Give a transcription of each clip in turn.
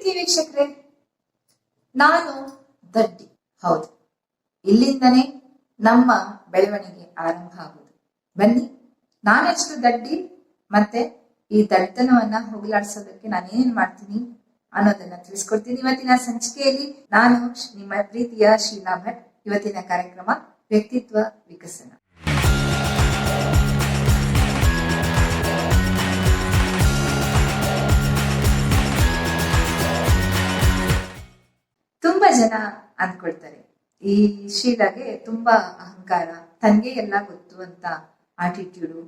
ಪ್ರೀತಿ ವೀಕ್ಷಕರೇ? ನಾನು ದಡ್ಡಿ. ಹೌದು. ಇಲ್ಲಿಂದನೇ ನಮ್ಮ ಬೆಳವಣಿಗೆ ಆರಂಭ ಆಗುವುದು ಬನ್ನಿ. ನಾನೆಷ್ಟು ದಡ್ಡಿ, ಮತ್ತೆ ಈ ದಡ್ಡತನವನ್ನ ಹೋಗಲಾಡಿಸೋದಕ್ಕೆ ನಾನೇನ್ ಮಾಡ್ತೀನಿ ಅನ್ನೋದನ್ನ ತಿಳಿಸ್ಕೊಡ್ತೀನಿ ಇವತ್ತಿನ ಸಂಚಿಕೆಯಲ್ಲಿ. ನಾನು ನಿಮ್ಮ ಪ್ರೀತಿಯ ಶೀಲಾ ಭಟ್. ಇವತ್ತಿನ ಕಾರ್ಯಕ್ರಮ ವ್ಯಕ್ತಿತ್ವ ವಿಕಸನ. ಜನ ಅಂದ್ಕೊಳ್ತಾರೆ ಈ ಶೀಲಾಗೆ ತುಂಬಾ ಅಹಂಕಾರ, ತನ್ಗೆ ಎಲ್ಲ ಗೊತ್ತು ಅಂತ ಆಟಿಟ್ಯೂಡು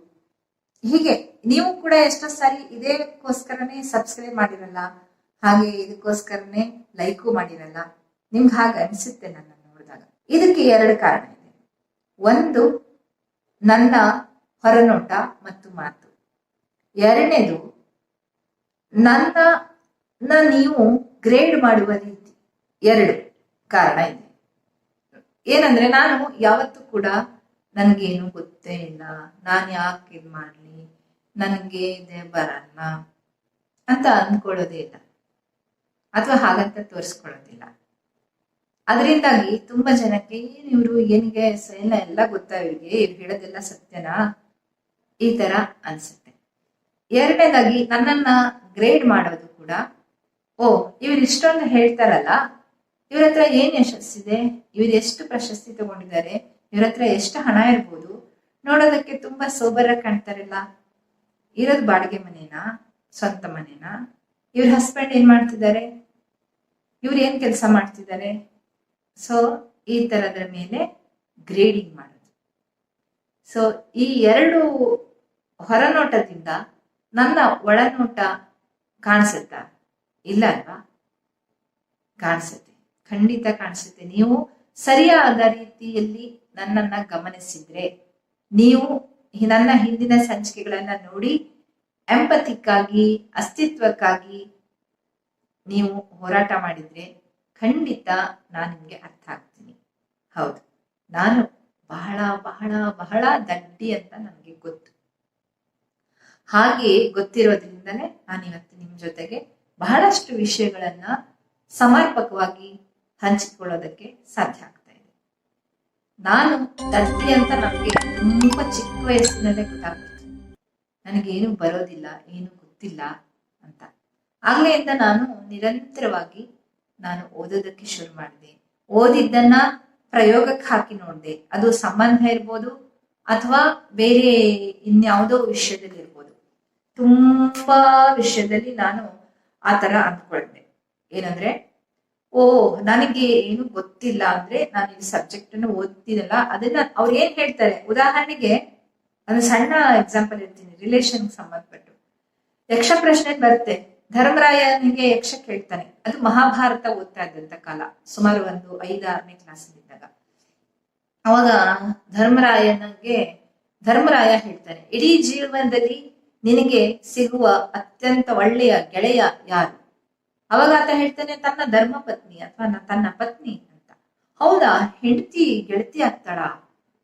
ಹೀಗೆ ನೀವು ಕೂಡ ಎಷ್ಟೋ ಸಾರಿ ಇದೇಕ್ಕೋಸ್ಕರನೇ ಸಬ್ಸ್ಕ್ರೈಬ್ ಮಾಡಿರಲ್ಲ, ಹಾಗೆ ಇದಕ್ಕೋಸ್ಕರನೇ ಲೈಕು ಮಾಡಿರಲ್ಲ, ನಿಮ್ಗೆ ಹಾಗೆ ಅನಿಸುತ್ತೆ ನನ್ನ ನೋಡಿದಾಗ. ಇದಕ್ಕೆ ಎರಡು ಕಾರಣ ಇದೆ. ಒಂದು, ನನ್ನ ಹೊರನೋಟ ಮತ್ತು ಮಾತು. ಎರಡನೇದು, ನನ್ನ ನೀವು ಗ್ರೇಡ್ ಮಾಡುವ ರೀತಿ ಎರಡು ಕಾರಣ ಇದೆ. ಏನಂದ್ರೆ ನಾನು ಯಾವತ್ತೂ ಕೂಡ ನನಗೇನು ಗೊತ್ತೇ ಇಲ್ಲ. ನಾನು ಯಾಕೆ ಇದು ಮಾಡ್ಲಿ? ನನಗೆ ಇದೆ ಬರಲ್ಲ ಅಂತ ಅಂದ್ಕೊಳ್ಳೋದೇ ಇಲ್ಲ. ಅಥವಾ ಹಾಗಂತ ತೋರಿಸ್ಕೊಳ್ಳೋದಿಲ್ಲ. ಅದರಿಂದಾಗಿ ತುಂಬಾ ಜನಕ್ಕೆ ಏನು ಇವರು ಏನಿಗೆ ಸೈನ ಎಲ್ಲ ಗೊತ್ತಾ ಇವ್ರಿಗೆ? ಇವ್ರು ಹೇಳೋದೆಲ್ಲ ಸತ್ಯನಾ? ಈ ತರ ಅನ್ಸುತ್ತೆ. ಎರಡನೇದಾಗಿ ನನ್ನನ್ನ ಗ್ರೇಡ್ ಮಾಡೋದು ಕೂಡ, ಓ, ಇವ್ರು ಇಷ್ಟೊಂದು ಹೇಳ್ತಾರಲ್ಲ ಇವ್ರ ಹತ್ರ ಏನ್ ಯಶಸ್ಸಿದೆ ಇವ್ರು ಎಷ್ಟು ಪ್ರಶಸ್ತಿ ತಗೊಂಡಿದ್ದಾರೆ? ಇವ್ರ ಹತ್ರ ಎಷ್ಟು ಹಣ ಇರ್ಬೋದು? ನೋಡೋದಕ್ಕೆ ತುಂಬಾ ಸೋಬರ ಕಾಣ್ತಾರಲ್ಲ. ಇರೋದು ಬಾಡಿಗೆ ಮನೇನಾ? ಸ್ವಂತ ಮನೇನಾ? ಇವ್ರ ಹಸ್ಬೆಂಡ್ ಏನ್ ಮಾಡ್ತಿದ್ದಾರೆ? ಇವ್ರು ಏನ್ ಕೆಲಸ ಮಾಡ್ತಿದ್ದಾರೆ? ಸೊ ಈ ತರದ್ರ ಮೇಲೆ ಗ್ರೇಡಿಂಗ್ ಮಾಡೋದು. ಸೊ ಈ ಎರಡು ಹೊರನೋಟದಿಂದ ನನ್ನ ಒಳನೋಟ ಕಾಣಿಸುತ್ತಾ? ಇಲ್ಲ ಅಲ್ವಾ? ಕಾಣಿಸುತ್ತೆ. ಖಂಡಿತ ಕಾಣಿಸುತ್ತೆ. ನೀವು ಸರಿಯಾದ ರೀತಿಯಲ್ಲಿ ನನ್ನನ್ನ ಗಮನಿಸಿದ್ರೆ, ನೀವು ನನ್ನ ಹಿಂದಿನ ಸಂಚಿಕೆಗಳನ್ನ ನೋಡಿ ಎಂಪತಿಕ್ಕಾಗಿ, ಅಸ್ತಿತ್ವಕ್ಕಾಗಿ ನೀವು ಹೋರಾಟ ಮಾಡಿದ್ರೆ ಖಂಡಿತ ನಾನು ನಿಮ್ಗೆ ಅರ್ಥ ಆಗ್ತೀನಿ. ಹೌದು. ನಾನು ಬಹಳ ಬಹಳ ಬಹಳ ದಡ್ಡಿ ಅಂತ ನನಗೆ ಗೊತ್ತು. ಹಾಗೆ ಗೊತ್ತಿರೋದ್ರಿಂದಲೇ ನಾನು ಇವತ್ತು ನಿಮ್ ಜೊತೆಗೆ ಬಹಳಷ್ಟು ವಿಷಯಗಳನ್ನ ಸಮರ್ಪಕವಾಗಿ ಹಂಚಿಕೊಳ್ಳೋದಕ್ಕೆ ಸಾಧ್ಯ ಆಗ್ತಾ ಇದೆ. ನಾನು ದಡ್ಡಿ ಅಂತ ನನಗೆ ತುಂಬಾ ಚಿಕ್ಕ ವಯಸ್ಸಿನಲ್ಲೇ ಗೊತ್ತಾಗ್ಬಿಡ್ತು. ನನಗೇನು ಬರೋದಿಲ್ಲ, ಏನು ಗೊತ್ತಿಲ್ಲ ಅಂತ. ಆಗ್ಲೆಯಿಂದ ನಾನು ನಿರಂತರವಾಗಿ ನಾನು ಓದೋದಕ್ಕೆ ಶುರು ಮಾಡಿದೆ. ಓದಿದ್ದನ್ನ ಪ್ರಯೋಗಕ್ಕೆ ಹಾಕಿ ನೋಡಿದೆ. ಅದು ಸಂಬಂಧ ಇರ್ಬೋದು ಅಥವಾ ಬೇರೆ ಇನ್ಯಾವುದೋ ವಿಷಯದಲ್ಲಿ ಇರ್ಬೋದು. ತುಂಬಾ ವಿಷಯದಲ್ಲಿ ನಾನು ಆ ತರ ಅಂದ್ಕೊಳ್ತೆ ಏನಂದ್ರೆ ಓ, ನನಗೆ ಏನು ಗೊತ್ತಿಲ್ಲ ಅಂದ್ರೆ ನಾನು ಈ ಸಬ್ಜೆಕ್ಟ್ ಅನ್ನು ಓದ್ತೀನಲ್ಲ, ಅದನ್ನ ಅವ್ರು ಏನ್ ಹೇಳ್ತಾರೆ? ಉದಾಹರಣೆಗೆ ಒಂದು ಸಣ್ಣ ಎಕ್ಸಾಂಪಲ್ ಇರ್ತೀನಿ ರಿಲೇಷನ್ ಸಂಬಂಧಪಟ್ಟು. ಯಕ್ಷ ಪ್ರಶ್ನೆ ಬರುತ್ತೆ, ಧರ್ಮರಾಯನಿಗೆ ಯಕ್ಷ ಕೇಳ್ತಾನೆ, ಅದು ಮಹಾಭಾರತ ಓದ್ತಾ ಇದ್ದಂತ ಕಾಲ, ಸುಮಾರು ಒಂದು ಐದಾರನೇ ಕ್ಲಾಸ್ ಇದ್ದಾಗ. ಅವಾಗ ಧರ್ಮರಾಯನಿಗೆ, ಧರ್ಮರಾಯ ಹೇಳ್ತಾನೆ, ಇಡೀ ಜೀವನದಲ್ಲಿ ನಿನಗೆ ಸಿಗುವ ಅತ್ಯಂತ ಒಳ್ಳೆಯ ಗೆಳೆಯ ಯಾರು? ಅವಾಗ ಆತ ಹೇಳ್ತಾನೆ, ತನ್ನ ಧರ್ಮ ಪತ್ನಿ ಅಥವಾ ತನ್ನ ಪತ್ನಿ ಅಂತ. ಹೌದಾ, ಹೆಂಡತಿ ಗೆಳತಿ ಆಗ್ತಾಳ?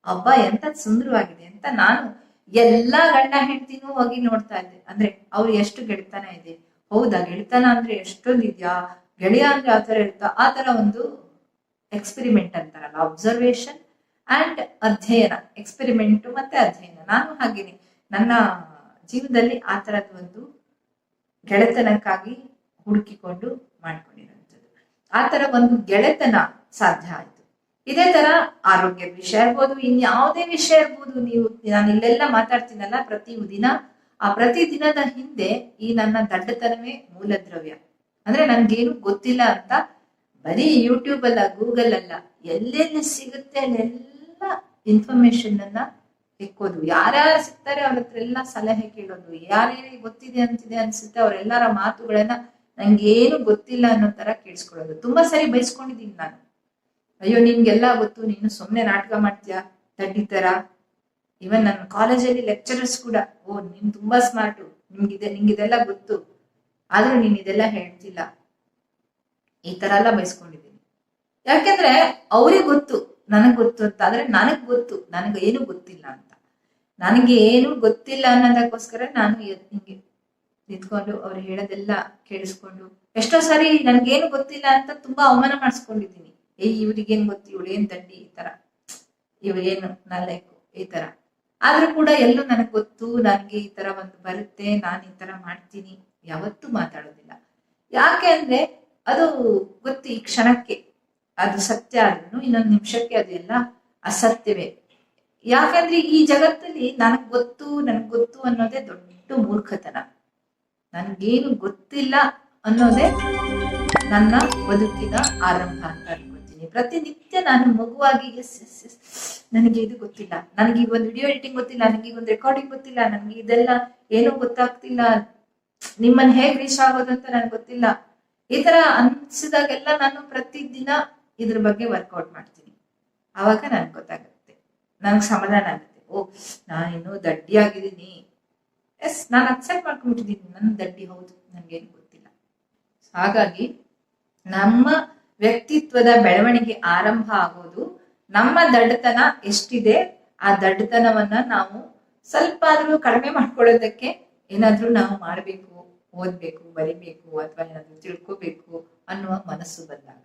ಹಬ್ಬ ಎಂತ ಸುಂದರವಾಗಿದೆ. ಅಂತ ನಾನು ಎಲ್ಲಾ ಗಂಡ ಹೆಂಡತಿನೂ ಹೋಗಿ ನೋಡ್ತಾ ಇದ್ದೆ. ಅಂದ್ರೆ ಅವ್ರು ಎಷ್ಟು ಗೆಳೆತನ ಇದೆ? ಹೌದಾ, ಗೆಳೆತನ ಅಂದ್ರೆ ಎಷ್ಟೊಂದು ಇದೆಯಾ? ಗೆಳೆಯ ಅಂದ್ರೆ ಆ ತರ ಇರುತ್ತಾ? ಆ ತರ ಒಂದು ಎಕ್ಸ್ಪೆರಿಮೆಂಟ್ ಅಂತಾರಲ್ಲ ಅಬ್ಸರ್ವೇಷನ್ ಅಂಡ್ ಅಧ್ಯಯನ. ಎಕ್ಸ್ಪೆರಿಮೆಂಟ್ ಮತ್ತೆ ಅಧ್ಯಯನ. ನಾನು ಹಾಗೇನೆ. ನನ್ನ ಜೀವನದಲ್ಲಿ ಆ ತರದ ಒಂದು ಗೆಳೆತನಕ್ಕಾಗಿ ಹುಡುಕಿಕೊಂಡು ಮಾಡ್ಕೊಂಡಿರುವಂಥದ್ದು. ಆ ತರ ಒಂದು ಗೆಳೆತನ ಸಾಧ್ಯ ಆಯ್ತು. ಇದೇ ತರ ಆರೋಗ್ಯದ ವಿಷಯ ಇರ್ಬೋದು ಇನ್ಯಾವುದೇ ವಿಷಯ ಇರ್ಬೋದು, ನೀವು, ನಾನು ಇಲ್ಲೆಲ್ಲ ಮಾತಾಡ್ತೀನಲ್ಲ ಪ್ರತಿ ದಿನ, ಆ ಪ್ರತಿ ದಿನದ ಹಿಂದೆ ಈ ನನ್ನ ದಡ್ಡತನವೇ ಮೂಲ ದ್ರವ್ಯ ಅಂದ್ರೆ ನನ್ಗೇನು ಗೊತ್ತಿಲ್ಲ ಅಂತ ಬರೀ ಯೂಟ್ಯೂಬ್ ಅಲ್ಲ ಗೂಗಲ್ ಅಲ್ಲ, ಎಲ್ಲೆಲ್ಲಿ ಸಿಗುತ್ತೆ ಅಲ್ಲೆಲ್ಲ ಇನ್ಫಾರ್ಮೇಶನ್ ಅನ್ನ ಇಕ್ಕೋದು ಯಾರ್ಯಾರು ಸಿಗ್ತಾರೆ ಅವ್ರ ಹತ್ರ ಎಲ್ಲ ಸಲಹೆ ಕೇಳೋದು. ಯಾರ್ಯಾರಿಗೆ ಗೊತ್ತಿದೆ ಅಂತಿದೆ ಅನ್ಸುತ್ತೆ ಅವರೆಲ್ಲರ ಮಾತುಗಳನ್ನ ನಂಗೇನು ಗೊತ್ತಿಲ್ಲ ಅನ್ನೋ ತರ ಕೇಳಿಸ್ಕೊಳ್ಳೋದು. ತುಂಬಾ ಸರಿ ಬಯಸ್ಕೊಂಡಿದ್ದೀನಿ ನಾನು. ಅಯ್ಯೋ ನಿನ್ಗೆಲ್ಲ ಗೊತ್ತು, ನೀನು ಸುಮ್ಮನೆ ನಾಟಕ ಮಾಡ್ತೀಯಾ ತಡ್ಡಿ ತರ ಇವನ್ ನನ್ನ ಕಾಲೇಜಲ್ಲಿ ಲೆಕ್ಚರರ್ಸ್ ಕೂಡ, ಓ, ನೀನ್ ತುಂಬಾ ಸ್ಮಾರ್ಟು ನಿಮ್ಗಿದೆ, ನಿಂಗಿದೆಲ್ಲ ಗೊತ್ತು. ಆದ್ರೂ ನೀನ್ ಇದೆಲ್ಲ ಹೇಳ್ತಿಲ್ಲ. ಈ ತರ ಎಲ್ಲ ಬಯಸ್ಕೊಂಡಿದ್ದೀನಿ. ಯಾಕೆಂದ್ರೆ ಅವ್ರಿಗೆ ಗೊತ್ತು, ನನಗ್ ಗೊತ್ತು ಅಂತ. ಆದ್ರೆ ನನಗ್ ಗೊತ್ತು, ನನಗೇನು ಗೊತ್ತಿಲ್ಲ ಅಂತ. ನನಗೆ ಏನು ಗೊತ್ತಿಲ್ಲ ಅನ್ನೋದಕ್ಕೋಸ್ಕರ ನಾನು ಹಿಂಗೆ ನಿಂತ್ಕೊಂಡು ಅವ್ರು ಹೇಳೋದೆಲ್ಲ ಕೇಳಿಸ್ಕೊಂಡು, ಎಷ್ಟೋ ಸಾರಿ ನನ್ಗೇನು ಗೊತ್ತಿಲ್ಲ ಅಂತ ತುಂಬಾ ಅವಮಾನ ಮಾಡಿಸ್ಕೊಂಡಿದ್ದೀನಿ. ಏಯ್ ಇವ್ರಿಗೇನ್ ಗೊತ್ತು? ಇವಳು ಏನ್ ದಂಡಿ ಈ ತರ? ಇವಳೇನು ನಾಲ್ಕು ಈ ತರ? ಆದ್ರೂ ಕೂಡ ಎಲ್ಲೂ ನನಗ್ ಗೊತ್ತು, ನನ್ಗೆ ಈ ತರ ಒಂದು ಬರುತ್ತೆ, ನಾನು ಈ ತರ ಮಾಡ್ತೀನಿ. ಯಾವತ್ತೂ ಮಾತಾಡೋದಿಲ್ಲ. ಯಾಕೆ ಅಂದ್ರೆ ಅದು ಗೊತ್ತು ಈ ಕ್ಷಣಕ್ಕೆ. ಅದು ಸತ್ಯ ಆದ್ರೂ ಇನ್ನೊಂದು ನಿಮಿಷಕ್ಕೆ ಅದು ಎಲ್ಲ ಅಸತ್ಯವೇ. ಯಾಕಂದ್ರೆ ಈ ಜಗತ್ತಲ್ಲಿ ನನಗ್ ಗೊತ್ತು ನನಗ್ ಗೊತ್ತು ಅನ್ನೋದೇ ದೊಡ್ಡ ಮೂರ್ಖತನ. ನನ್ಗೇನು ಗೊತ್ತಿಲ್ಲ ಅನ್ನೋದೇ ನನ್ನ ಬದುಕಿನ ಆರಂಭ ಅಂತ ಅನ್ಕೊಳ್ತೀನಿ ಪ್ರತಿನಿತ್ಯ ನಾನು ಮಗುವಾಗಿ ನನಗೆ ಇದು ಗೊತ್ತಿಲ್ಲ. ನನಗೆ ಈಗ ಒಂದು ವಿಡಿಯೋ ಎಡಿಟಿಂಗ್ ಗೊತ್ತಿಲ್ಲ, ನನಗೆ ಒಂದು ರೆಕಾರ್ಡಿಂಗ್ ಗೊತ್ತಿಲ್ಲ, ನನಗೆ ಇದೆಲ್ಲ ಏನೂ ಗೊತ್ತಾಗ್ತಿಲ್ಲ. ನಿಮ್ಮನ್ನ ಹೇಗ್ ರೀಚ್ ಆಗೋದು ಅಂತ ನನಗೆ ಗೊತ್ತಿಲ್ಲ. ಈ ತರ ಅನ್ಸಿದಾಗೆಲ್ಲ ನಾನು ಪ್ರತಿದಿನ ಇದ್ರ ಬಗ್ಗೆ ವರ್ಕೌಟ್ ಮಾಡ್ತೀನಿ. ಆವಾಗ ನನ್ಗೆ ಗೊತ್ತಾಗುತ್ತೆ. ನನಗೆ ಸಮಾಧಾನ ಆಗುತ್ತೆ. ಓ, ನಾನಿನ್ನು ದಡ್ಡಿ ಆಗಿದ್ದೀನಿ ಎಸ್ ನಾನು ಅಕ್ಸೆಪ್ಟ್ ಮಾಡ್ಕೊಂಡ್ಬಿಟ್ಟಿದ್ದೀನಿ. ನನ್ನ ದಡ್ಡಿ ಹೌದು, ನನ್ಗೇನು ಗೊತ್ತಿಲ್ಲ. ಹಾಗಾಗಿ ನಮ್ಮ ವ್ಯಕ್ತಿತ್ವದ ಬೆಳವಣಿಗೆ ಆರಂಭ ಆಗೋದು ನಮ್ಮ ದಡ್ಡತನ ಎಷ್ಟಿದೆ, ಆ ದಡ್ಡತನವನ್ನ ನಾವು ಸ್ವಲ್ಪ ಆದ್ರೂ ಕಡಿಮೆ ಮಾಡ್ಕೊಳ್ಳೋದಕ್ಕೆ ಏನಾದ್ರೂ ನಾವು ಮಾಡಬೇಕು, ಓದ್ಬೇಕು, ಬರಿಬೇಕು ಅಥವಾ ಏನಾದ್ರೂ ತಿಳ್ಕೋಬೇಕು ಅನ್ನುವ ಮನಸ್ಸು ಬಂದಾಗ.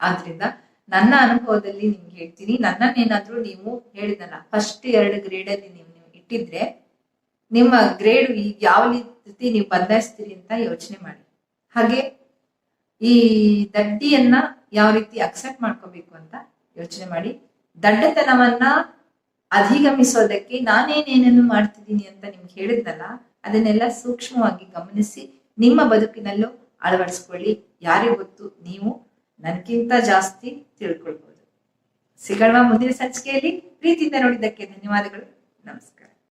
ಆದ್ರಿಂದ ನನ್ನ ಅನುಭವದಲ್ಲಿ ನಿಮ್ಗೆ ಹೇಳ್ತೀನಿ. ನನ್ನನ್ನೇನಾದ್ರೂ ನೀವು ಹೇಳಿದಲ್ಲ ಫಸ್ಟ್ ಎರಡು ಗ್ರೇಡಲ್ಲಿ ನೀವು ನೀವು ಇಟ್ಟಿದ್ರೆ ನಿಮ್ಮ ಗ್ರೇಡ್ ಯಾವ ರೀತಿ ನೀವು ಬದಲಾಯಿಸ್ತೀರಿ ಅಂತ ಯೋಚನೆ ಮಾಡಿ. ಹಾಗೆ ಈ ದಡ್ಡಿಯನ್ನ ಯಾವ ರೀತಿ ಅಕ್ಸೆಪ್ಟ್ ಮಾಡ್ಕೋಬೇಕು ಅಂತ ಯೋಚನೆ ಮಾಡಿ. ದಡ್ಡತನವನ್ನ ಅಧಿಗಮಿಸೋದಕ್ಕೆ ನಾನೇನೇನನ್ನು ಮಾಡ್ತಿದ್ದೀನಿ ಅಂತ ನಿಮ್ಗೆ ಹೇಳಿದ್ನಲ್ಲ, ಅದನ್ನೆಲ್ಲ ಸೂಕ್ಷ್ಮವಾಗಿ ಗಮನಿಸಿ ನಿಮ್ಮ ಬದುಕಿನಲ್ಲೂ ಅಳವಡಿಸ್ಕೊಳ್ಳಿ. ಯಾರಿಗೆ ಗೊತ್ತು? ನೀವು ನನ್ಗಿಂತ ಜಾಸ್ತಿ ತಿಳ್ಕೊಳ್ಬಹುದು ಸಿಗೋಣ ಮುಂದಿನ ಸಂಚಿಕೆಯಲ್ಲಿ. ಪ್ರೀತಿಯಿಂದ ನೋಡಿದ್ದಕ್ಕೆ ಧನ್ಯವಾದಗಳು. ನಮಸ್ಕಾರ.